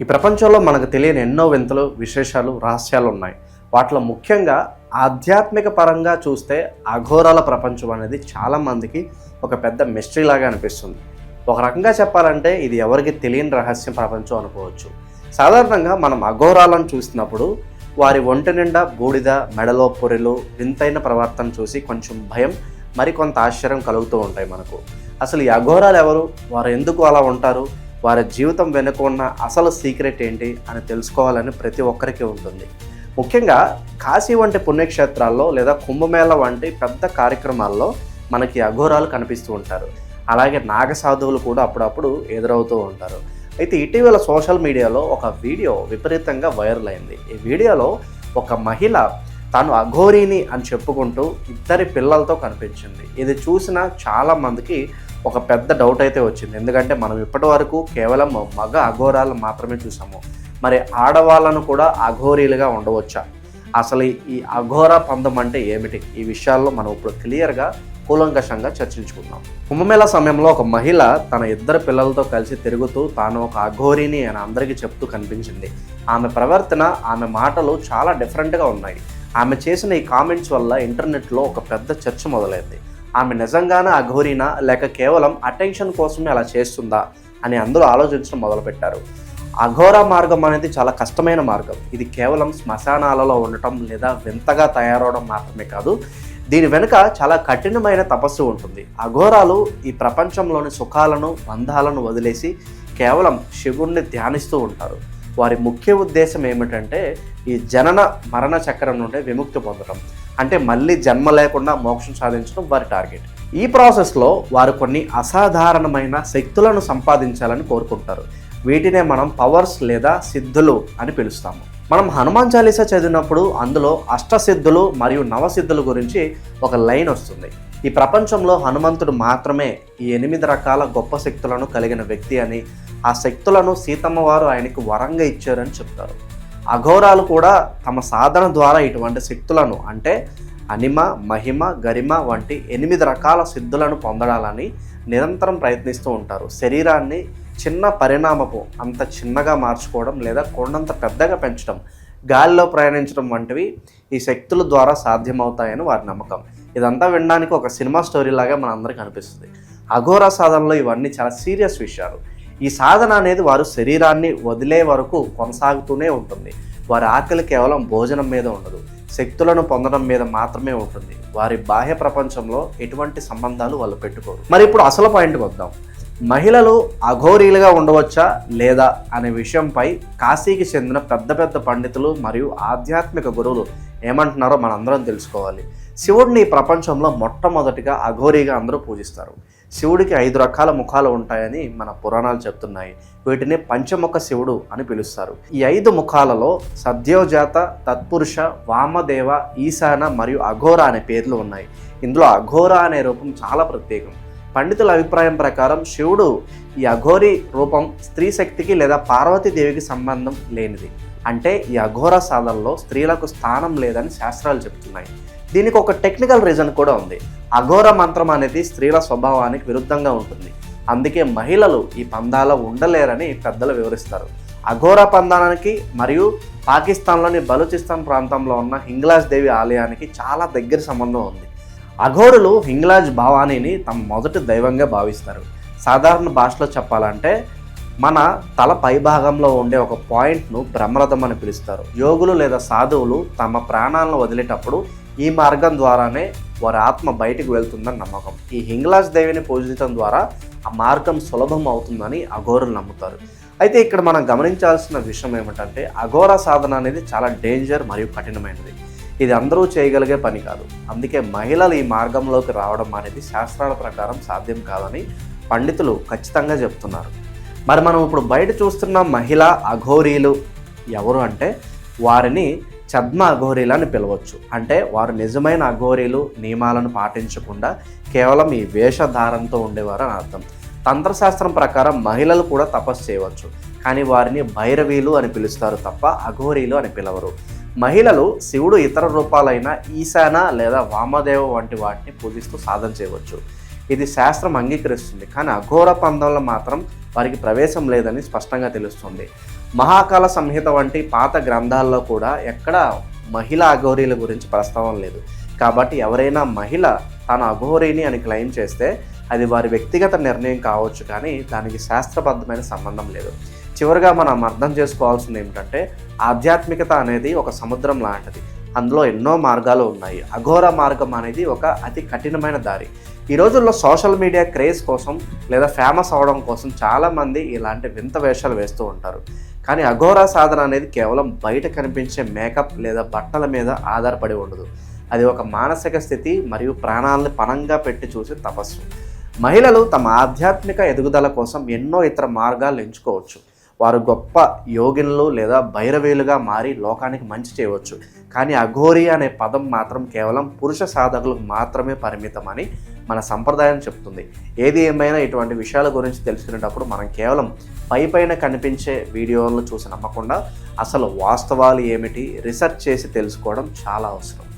ఈ ప్రపంచంలో మనకు తెలియని ఎన్నో వింతలు విశేషాలు రహస్యాలు ఉన్నాయి. వాటిలో ముఖ్యంగా ఆధ్యాత్మిక పరంగా చూస్తే అఘోరాల ప్రపంచం అనేది చాలామందికి ఒక పెద్ద మిస్టరీ లాగా అనిపిస్తుంది. ఒక రకంగా చెప్పాలంటే ఇది ఎవరికి తెలియని రహస్యం ప్రపంచం అనుకోవచ్చు. సాధారణంగా మనం అఘోరాలను చూసినప్పుడు వారి ఒంటి నిండా బూడిద మెడలో పొరెలు వింతైన ప్రవర్తన చూసి కొంచెం భయం మరికొంత ఆశ్చర్యం కలుగుతూ ఉంటాయి మనకు. అసలు ఈ అఘోరాలు ఎవరు? వారు ఎందుకు అలా ఉంటారు? వారి జీవితం వెనుక ఉన్న అసలు సీక్రెట్ ఏంటి అని తెలుసుకోవాలని ప్రతి ఒక్కరికి ఉంటుంది. ముఖ్యంగా కాశీ వంటి పుణ్యక్షేత్రాల్లో లేదా కుంభమేళ వంటి పెద్ద కార్యక్రమాల్లో మనకి అఘోరాలు కనిపిస్తూ ఉంటారు. అలాగే నాగసాధువులు కూడా అప్పుడప్పుడు ఎదురవుతూ ఉంటారు. అయితే ఇటీవల సోషల్ మీడియాలో ఒక వీడియో విపరీతంగా వైరల్ అయింది. ఈ వీడియోలో ఒక మహిళ తాను అఘోరిని అని చెప్పుకుంటూ ఇద్దరి పిల్లలతో కనిపించింది. ఇది చూసిన చాలా మందికి ఒక పెద్ద డౌట్ అయితే వచ్చింది. ఎందుకంటే మనం ఇప్పటి వరకు కేవలం మగ అఘోరాలు మాత్రమే చూసాము. మరి ఆడవాళ్ళను కూడా అఘోరీలుగా ఉండవచ్చా? అసలు ఈ అఘోర పందం అంటే ఏమిటి? ఈ విషయాల్లో మనం ఇప్పుడు క్లియర్గా కూలంకషంగా చర్చించుకుందాం. కుంభమేళ సమయంలో ఒక మహిళ తన ఇద్దరు పిల్లలతో కలిసి తిరుగుతూ తాను ఒక అఘోరిని అని అందరికీ చెప్తూ కనిపించింది. ఆమె ప్రవర్తన ఆమె మాటలు చాలా డిఫరెంట్గా ఉన్నాయి. ఆమె చేసిన ఈ కామెంట్స్ వల్ల ఇంటర్నెట్లో ఒక పెద్ద చర్చ మొదలైంది. ఆమె నిజంగానే అఘోరీనా? లేక కేవలం అటెన్షన్ కోసమే అలా చేస్తుందా? అని అందరూ ఆలోచించడం మొదలుపెట్టారు. అఘోర మార్గం అనేది చాలా కష్టమైన మార్గం. ఇది కేవలం శ్మశానాలలో ఉండటం లేదా వింతగా తయారవడం మాత్రమే కాదు దీని వెనుక చాలా కఠినమైన తపస్సు ఉంటుంది. అఘోరాలు ఈ ప్రపంచంలోని సుఖాలను బంధాలను వదిలేసి కేవలం శివుణ్ణి ధ్యానిస్తూ ఉంటారు. వారి ముఖ్య ఉద్దేశం ఏమిటంటే ఈ జనన మరణ చక్రం నుండి విముక్తి పొందడం అంటే మళ్ళీ జన్మ లేకుండా మోక్షం సాధించడం వారి టార్గెట్. ఈ ప్రాసెస్లో వారు కొన్ని అసాధారణమైన శక్తులను సంపాదించాలని కోరుకుంటారు. వీటినే మనం పవర్స్ లేదా సిద్ధులు అని పిలుస్తాము. మనం హనుమాన్ చాలీసా చదివినప్పుడు అందులో అష్టసిద్ధులు మరియు నవసిద్ధుల గురించి ఒక లైన్ వస్తుంది. ఈ ప్రపంచంలో హనుమంతుడు మాత్రమే ఈ ఎనిమిది రకాల గొప్ప శక్తులను కలిగిన వ్యక్తి అని ఆ శక్తులను సీతమ్మవారు ఆయనకు వరంగా ఇచ్చారని చెప్తారు. అఘోరాలు కూడా తమ సాధన ద్వారా ఇటువంటి శక్తులను అంటే అనిమ మహిమ గరిమ వంటి ఎనిమిది రకాల సిద్ధులను పొందడాలని నిరంతరం ప్రయత్నిస్తూ ఉంటారు. శరీరాన్ని చిన్న పరిణామపు అంత చిన్నగా మార్చుకోవడం లేదా కొండంత పెద్దగా పెంచడం గాలిలో ప్రయాణించడం వంటివి ఈ శక్తుల ద్వారా సాధ్యమవుతాయని వారి నమ్మకం. ఇదంతా వినడానికి ఒక సినిమా స్టోరీ లాగా మనందరికీ అనిపిస్తుంది. అఘోర సాధనలో ఇవన్నీ చాలా సీరియస్ విషయాలు. ఈ సాధన అనేది వారు శరీరాన్ని వదిలే వరకు కొనసాగుతూనే ఉంటుంది. వారి ఆకలి కేవలం భోజనం మీద ఉండదు. శక్తులను పొందడం మీద మాత్రమే ఉంటుంది. వారి బాహ్య ప్రపంచంలో ఎటువంటి సంబంధాలు వాళ్ళు పెట్టుకోరు. మరి ఇప్పుడు అసలు పాయింట్కి వద్దాం. మహిళలు అఘోరీలుగా ఉండవచ్చా లేదా అనే విషయంపై కాశీకి చెందిన పెద్ద పెద్ద పండితులు మరియు ఆధ్యాత్మిక గురువులు ఏమంటున్నారో మనందరం తెలుసుకోవాలి. శివుడిని ఈ ప్రపంచంలో మొట్టమొదటిగా అఘోరీగా అందరూ పూజిస్తారు. శివుడికి ఐదు రకాల ముఖాలు ఉంటాయని మన పురాణాలు చెప్తున్నాయి. వీటిని పంచముఖ శివుడు అని పిలుస్తారు. ఈ ఐదు ముఖాలలో సద్యోజాత తత్పురుష వామదేవ ఈశాన మరియు అఘోర అనే పేర్లు ఉన్నాయి. ఇందులో అఘోర అనే రూపం చాలా ప్రత్యేకం. పండితుల అభిప్రాయం ప్రకారం శివుడు ఈ అఘోరి రూపం స్త్రీ శక్తికి లేదా పార్వతీదేవికి సంబంధం లేనిది. అంటే ఈ అఘోర సాధనలో స్త్రీలకు స్థానం లేదని శాస్త్రాలు చెబుతున్నాయి దీనికి ఒక టెక్నికల్ రీజన్ కూడా ఉంది. అఘోర మంత్రం అనేది స్త్రీల స్వభావానికి విరుద్ధంగా ఉంటుంది. అందుకే మహిళలు ఈ పందాలో ఉండలేరని పెద్దలు వివరిస్తారు. అఘోర పందానికి మరియు పాకిస్తాన్లోని బలూచిస్తాన్ ప్రాంతంలో ఉన్న హింగ్లాజ్ దేవి ఆలయానికి చాలా దగ్గర సంబంధం ఉంది. అఘోరులు హింగ్లాజ్ భావానిని తమ మొదటి దైవంగా భావిస్తారు. సాధారణ భాషలో చెప్పాలంటే మన తల పైభాగంలో ఉండే ఒక పాయింట్ను బ్రహ్మరథం అని పిలుస్తారు. యోగులు లేదా సాధువులు తమ ప్రాణాలను వదిలేటప్పుడు ఈ మార్గం ద్వారానే వారి ఆత్మ బయటికి వెళ్తుందని నమ్మకం. ఈ హింగ్లాజ్ దేవిని పూజించడం ద్వారా ఆ మార్గం సులభం అవుతుందని అఘోరులు నమ్ముతారు. అయితే ఇక్కడ మనం గమనించాల్సిన విషయం ఏమిటంటే అఘోర సాధన అనేది చాలా డేంజర్ మరియు కఠినమైనది. ఇది అందరూ చేయగలిగే పని కాదు. అందుకే మహిళలు ఈ మార్గంలోకి రావడం అనేది శాస్త్రాల ప్రకారం సాధ్యం కాదని పండితులు ఖచ్చితంగా చెప్తున్నారు. మరి మనం ఇప్పుడు బయట చూస్తున్న మహిళ అఘోరీలు ఎవరు అంటే వారిని చద్మ అఘోరీలు అని పిలవచ్చు. అంటే వారు నిజమైన అఘోరీలు నియమాలను పాటించకుండా కేవలం ఈ వేషధారంతో ఉండేవారు అని అర్థం. తంత్రశాస్త్రం ప్రకారం మహిళలు కూడా తపస్సు చేయవచ్చు. కానీ వారిని భైరవీలు అని పిలుస్తారు తప్ప అఘోరీలు అని పిలవరు. మహిళలు శివుడు ఇతర రూపాలైన ఈశాన లేదా వామదేవ వంటి వాటిని పూజిస్తూ సాధన చేయవచ్చు. ఇది శాస్త్రం అంగీకరిస్తుంది. కానీ అఘోర పందంలో మాత్రం వారికి ప్రవేశం లేదని స్పష్టంగా తెలుస్తుంది. మహాకాల సంహిత వంటి పాత గ్రంథాల్లో కూడా ఎక్కడ మహిళా అఘోరీల గురించి ప్రస్తావన లేదు. కాబట్టి ఎవరైనా మహిళ తాను అఘోరీని అని క్లెయిమ్ చేస్తే అది వారి వ్యక్తిగత నిర్ణయం కావచ్చు కానీ దానికి శాస్త్రబద్ధమైన సంబంధం లేదు. చివరిగా మనం అర్థం చేసుకోవాల్సింది ఏమిటంటే ఆధ్యాత్మికత అనేది ఒక సముద్రం లాంటిది. అందులో ఎన్నో మార్గాలు ఉన్నాయి. అఘోర మార్గం అనేది ఒక అతి కఠినమైన దారి. ఈ రోజుల్లో సోషల్ మీడియా క్రేజ్ కోసం లేదా ఫేమస్ అవడం కోసం చాలామంది ఇలాంటి వింత వేషాలు వేస్తూ ఉంటారు. కానీ అఘోరా సాధన అనేది కేవలం బయట కనిపించే మేకప్ లేదా బట్టల మీద ఆధారపడి ఉండదు. అది ఒక మానసిక స్థితి మరియు ప్రాణాలను పణంగా పెట్టి చూసే తపస్సు. మహిళలు తమ ఆధ్యాత్మిక ఎదుగుదల కోసం ఎన్నో ఇతర మార్గాలు ఎంచుకోవచ్చు. వారు గొప్ప యోగినులు లేదా భైరవేలుగా మారి లోకానికి మంచి చేయవచ్చు. కానీ అఘోరి అనే పదం మాత్రం కేవలం పురుష సాధకులకు మాత్రమే పరిమితమని మన సంప్రదాయం చెప్తుంది. ఏది ఏమైనా ఇటువంటి విషయాల గురించి తెలుసుకునేటప్పుడు మనం కేవలం పై పైన కనిపించే వీడియోలను చూసి నమ్మకుండా అసలు వాస్తవాలు ఏమిటి రీసెర్చ్ చేసి తెలుసుకోవడం చాలా అవసరం.